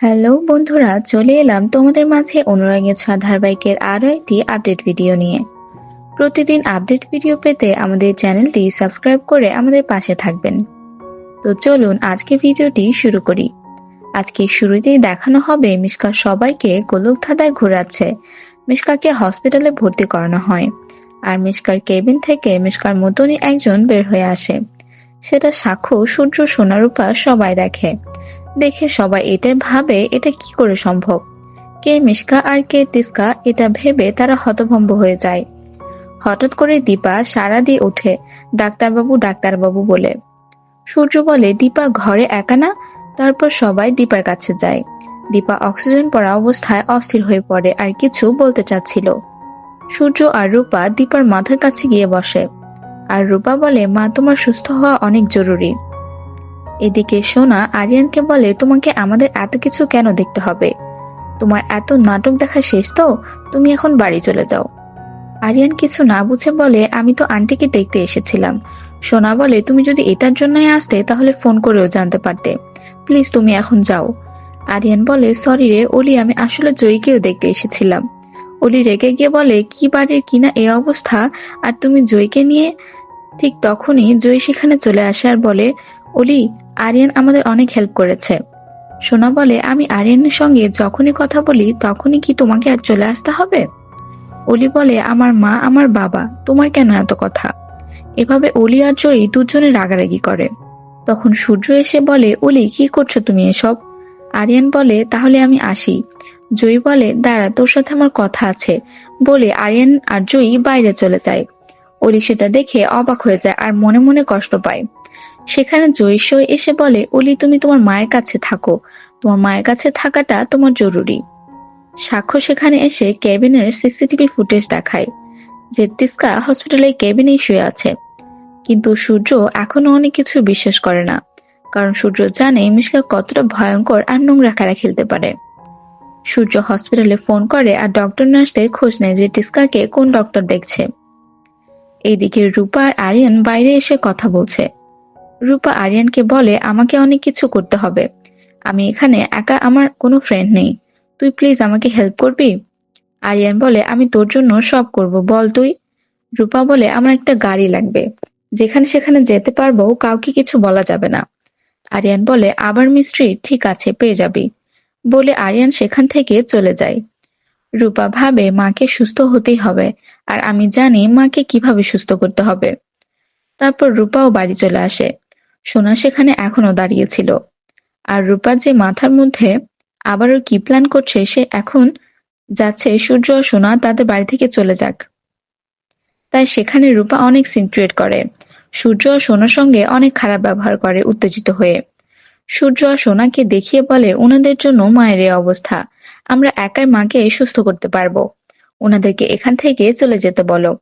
Hello বন্ধুরা, চলে এলাম তোমাদের মাঝে অনুরাগের ছোঁয়া ধারাবাহিকের আরও একটি আপডেট ভিডিও নিয়ে। প্রতিদিন আপডেট ভিডিও পেতে আমাদের চ্যানেলটি সাবস্ক্রাইব করে আমাদের পাশে থাকবেন। তো চলুন আজকে ভিডিওটি শুরু করি। আজকে শুরুতেই দেখানো হবে মিশকা সবাইকে গোলক গোলকধাঁধায় ঘোরাচ্ছে। মিশকাকে হসপিটালে ভর্তি করানো হয়। আর মিশকার কেবিন থেকে মিশকার মতনই একজন বের হয়ে আসে। সেটা সাক্ষ্য সূর্য সোনারূপা সবাই দেখে। দেখে সবাই এটা ভাবে, এটা কি করে সম্ভব? কে মিশকা আর কে তিস্কা এটা ভেবে তারা হতভম্ব হয়ে যায়। হঠাৎ করে দীপা সারা দিয়ে ওঠে ডাক্তারবাবু ডাক্তারবাবু বলে। সূর্য বলে, দীপা ঘরে একা না? তারপর সবাই দীপার কাছে যায়। দীপা অক্সিজেন পড়া অবস্থায় অস্থির হয়ে পড়ে আর কিছু বলতে চাচ্ছিল। সূর্য আর রূপা দীপার মাথার কাছে গিয়ে বসে। আর রূপা বলে, মা, তোমার সুস্থ হওয়া অনেক জরুরি। এদিকে সোনা আরিয়ানকে বলে, তোমাকে আমাদের এত কিছু কেন দেখতে হবে? তোমার এত নাটক দেখা শেষ তো? তুমি এখন বাড়ি চলে যাও। আরিয়ান কিছু না বুঝে বলে, আমি তো আন্টিকে দেখতে এসেছিলাম। সোনা বলে, তুমি যদি এটার জন্যই আসতে, তাহলে ফোন করেও জানতে পারতে। প্লিজ, তুমি এখন যাও। আরিয়ান বলে, সরি রে ওলি আমি আসলে জয়ীকেও দেখতে এসেছিলাম। অলি রেগে গিয়ে বলে, কি বাড়ির কিনা এ অবস্থা? আর তুমি জয়ীকে নিয়ে ঠিক তখনই জয়ী সেখানে চলে আসে আর বলে, অলি আরিয়ান আমাদের অনেক হেল্প করেছে। সোনা বলে, আমি আরিয়ানের সঙ্গে যখনই কথা বলি, তখনই কি তোমাকে আর চলে আসতে হবে? অলি বলে, আমার মা, আমার বাবা, তোমার কেন এত কথা? এভাবে অলি আর জয়ী দুজনে রাগারাগি করে। তখন সূর্য এসে বলে, অলি, কি করছ তুমি এসব? আরিয়ান বলে, তাহলে আমি আসি। জয়ী বলে, দাঁড়া, তোর সাথে আমার কথা আছে। বলে, আরিয়ান আর জয়ী বাইরে চলে যায়। অলি সেটা দেখে অবাক হয়ে যায় আর মনে মনে কষ্ট পায়। সেখানে জয়ীশ এসে বলে, অলি, তুমি তোমার মায়ের কাছে থাকো। তোমার মায়ের কাছে থাকাটা তোমার জরুরি। সাক্ষ্য সেখানে এসে কেবিনের সিসিটিভি ফুটেজ দেখায়, যে তিস্কা হসপিটালে কেবিনেই শুয়ে আছে। কিন্তু সূর্য এখনও অনেক কিছু বিশ্বাস করে না, কারণ সূর্য জানে মিশকা কতটা ভয়ঙ্কর আর নোংরা খেলা খেলতে পারে। সূর্য হসপিটালে ফোন করে আর ডক্টর নার্সদের খোঁজ নেয় যে টিস্কাকে কোন ডক্টর দেখছে। এইদিকে রূপা আর আরিয়ান বাইরে এসে কথা বলছে। রূপা আরিয়ানকে বলে, আমাকে অনেক কিছু করতে হবে। আমি এখানে একা আমার কোনো ফ্রেন্ড নেই। তুই প্লিজ আমাকে হেল্প করবি? আরিয়ান বলে, আমি তোর জন্য সব করব, বল তুই? রূপা বলে, আমার একটা গাড়ি লাগবে। যেখানে সেখানে যেতে পারব, কাউকে কিছু বলা যাবে না। আরিয়ান বলে, আবার মিস্ত্রি? ঠিক আছে, পেয়ে যাবি। বলে আরিয়ান সেখান থেকে চলে যায়। রূপা ভাবে, মাকে সুস্থ হতেই হবে, আর আমি জানি মাকে কীভাবে সুস্থ করতে হবে। তারপর রূপাও বাড়ি চলে আসে। সোনা সেখানে এখনও দাঁড়িয়েছিল আর রূপা যে মাথার মধ্যে আবারও কি প্ল্যান করছে, সে এখন যাচ্ছে সূর্য সোনা তাদের বাড়ি থেকে চলে যাক। তাই সেখানে রূপা অনেক সিনক্রিয়েট করে। সূর্য ও সোনার সঙ্গে অনেক খারাপ ব্যবহার করে উত্তেজিত হয়ে। সূর্য আর সোনাকে দেখিয়ে বলে, ওনাদের জন্য মায়ের এই অবস্থা। আমরা একাই মাকে সুস্থ করতে পারব। ওনাদেরকে এখান থেকে চলে যেতে বলো।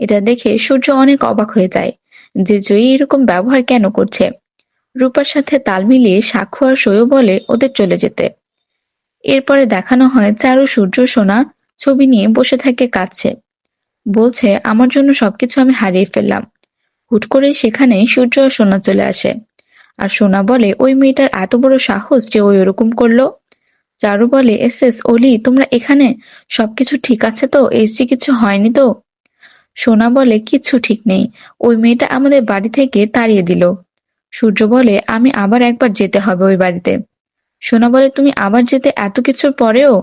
এটা দেখে সূর্য অনেক অবাক হয়ে যায়। যে জয়ী এরকম ব্যবহার কেন করছে? রূপার সাথে তাল মিলিয়ে সাক্ষু আর সৈয় বলে ওদের চলে যেতে। এরপরে দেখানো হয় চারু সূর্য সোনা ছবি নিয়ে বসে থাকে কাঁদছে। বলছে, আমার জন্য সবকিছু আমি হারিয়ে ফেললাম। হুট করে সেখানে সূর্য আর সোনা চলে আসে। আর সোনা বলে, ওই মেয়েটার এত বড় সাহস যে ওই ওরকম করল? চারু বলে, এস এস, অলি, তোমরা এখানে? সবকিছু ঠিক আছে তো? এসজি কিছু হয়নি তো? সোনা বলে কিচ্ছু ঠিক নেই। ওই মেয়েটা আমাদের বাড়ি থেকে তাড়িয়ে দিল। সূর্য বলে, আমি আবার একবার যেতে হবে ওই বাড়িতে। সোনা বলে, তুমি আবার যেতে এত কিছুর পরেও?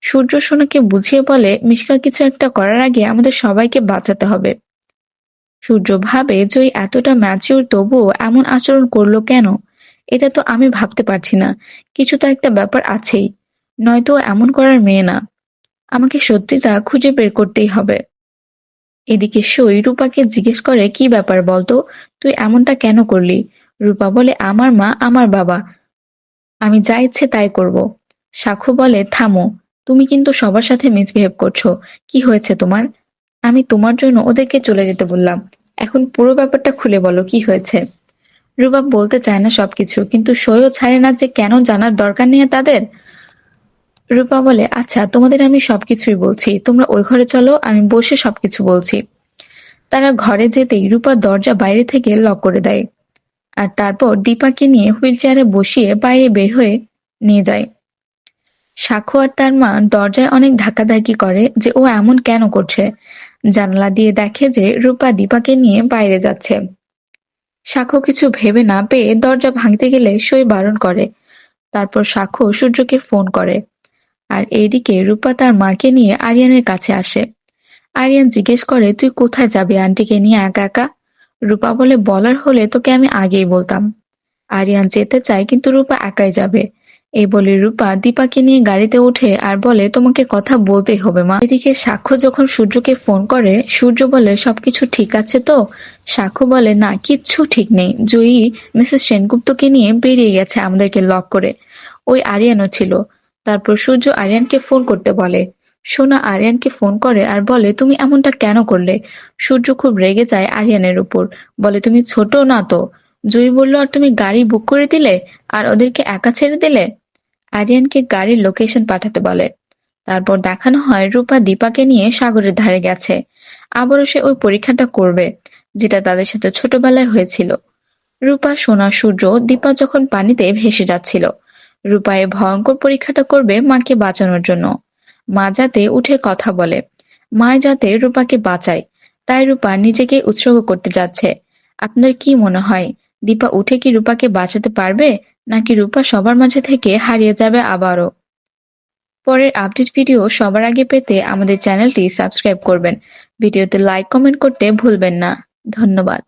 সূর্য সোনাকে বুঝিয়ে বলে, মিশকা, কিছু একটা করার আগে আমাদের সবাইকে বাঁচাতে হবে। সূর্য ভাবে জয়ী এতটা ম্যাচিউর তবুও এমন আচরণ করল কেন? এটা তো আমি ভাবতে পারছি না। কিছু তো একটা ব্যাপার আছেই। নয়তো এমন করার মেয়ে না। আমাকে সত্যিটা খুঁজে বের করতেই হবে। এদিকে সই রূপাকে জিজ্ঞেস করে, কি ব্যাপার বলতো? তুই এমনটা কেন করলি? রূপা বলে, আমার মা আমার বাবা। আমি যা ইচ্ছে তাই করব। সাক্ষ্য বলে, থামো। তুমি কিন্তু সবার সাথে মিসবিহেভ করছ। কি হয়েছে তোমার? আমি তোমার জন্য ওদেরকে চলে যেতে বললাম। এখন পুরো ব্যাপারটা খুলে বলো, কি হয়েছে? রুবাব বলতে চায় না সবকিছু, কিন্তু সইও ছাড়ে না যে কেন জানার দরকার নেই তাদের। রূপা বলে আচ্ছা তোমাদের আমি সবকিছুই বলছি। তোমরা ওই ঘরে চলো, আমি বসে সবকিছু বলছি। তারা ঘরে যেতেই রূপা দরজা বাইরে থেকে লক করে দেয়। আর তারপর দীপাকে নিয়ে হুইল চেয়ারে বসিয়ে বাইরে বের হয়ে নিয়ে যায়। সাক্ষ্য আর তার মা দরজায় অনেক ধাক্কাধাক্কি করে যে ও এমন কেন করছে। জানলা দিয়ে দেখে যে রূপা দীপাকে নিয়ে বাইরে যাচ্ছে। সাক্ষ্য কিছু ভেবে না পেয়ে দরজা ভাঙতে গেলে সই বারণ করে। তারপর সাক্ষ্য সূর্যকে ফোন করে। আর এইদিকে রূপা তার মাকে নিয়ে আরিয়ানের কাছে আসে। আরিয়ান জিজ্ঞেস করে, তুই কোথায় যাবি আন্টিকে নিয়ে একা একা? রূপা বলে, বলার হলে তোকে আমি আগেই বলতাম। আরিয়ান যেতে চায়, কিন্তু রূপা একাই যাবে। এই বলে রূপা দীপাকে নিয়ে গাড়িতে ওঠে আর বলে, তোমাকে কথা বলতেই হবে, মা। এদিকে সাক্ষ্য যখন সূর্যকে ফোন করে, সূর্য বলে, সবকিছু ঠিক আছে তো? সাক্ষ্য বলে, না, কিচ্ছু ঠিক নেই। জয়ী, মিসেস সেনগুপ্তকে নিয়ে বেরিয়ে গেছে আমাদেরকে লক করে। ওই আরিয়ানও ছিল। তারপর সূর্য আরিয়ানকে ফোন করতে বলে। সোনা আরিয়ানকে ফোন করে আর বলে, তুমি এমনটা কেন করলে? সূর্য খুব রেগে যায় আরিয়ানের উপর। বলে, তুমি ছোট না তো? জয়ী বলল, আর তুমি গাড়ি বুক করে দিলে? আর ওদেরকে একা ছেড়ে দিলে? আরিয়ানকে গাড়ির লোকেশন পাঠাতে বলে। তারপর দেখানো হয়, রূপা দীপাকে নিয়ে সাগরের ধারে গেছে। আবারও সে ওই পরীক্ষাটা করবে, যেটা তাদের সাথে ছোটবেলায় হয়েছিল। রূপা, সোনা, সূর্য, দীপা যখন পানিতে ভেসে যাচ্ছিল রূপা এই ভয়ঙ্কর পরীক্ষাটা করবে মাকে বাঁচানোর জন্য। মা যাতে উঠে কথা বলে। মা যাতে রূপাকে বাঁচায়। তাই রূপা নিজেকে উৎসর্গ করতে যাচ্ছে। আপনার কি মনে হয়, দীপা উঠে কি রূপাকে বাঁচাতে পারবে, নাকি রূপা সবার মাঝে থেকে হারিয়ে যাবে আবারও? পরের আপডেট ভিডিও সবার আগে পেতে আমাদের চ্যানেলটি সাবস্ক্রাইব করবেন। ভিডিওতে লাইক, কমেন্ট করতে ভুলবেন না। ধন্যবাদ।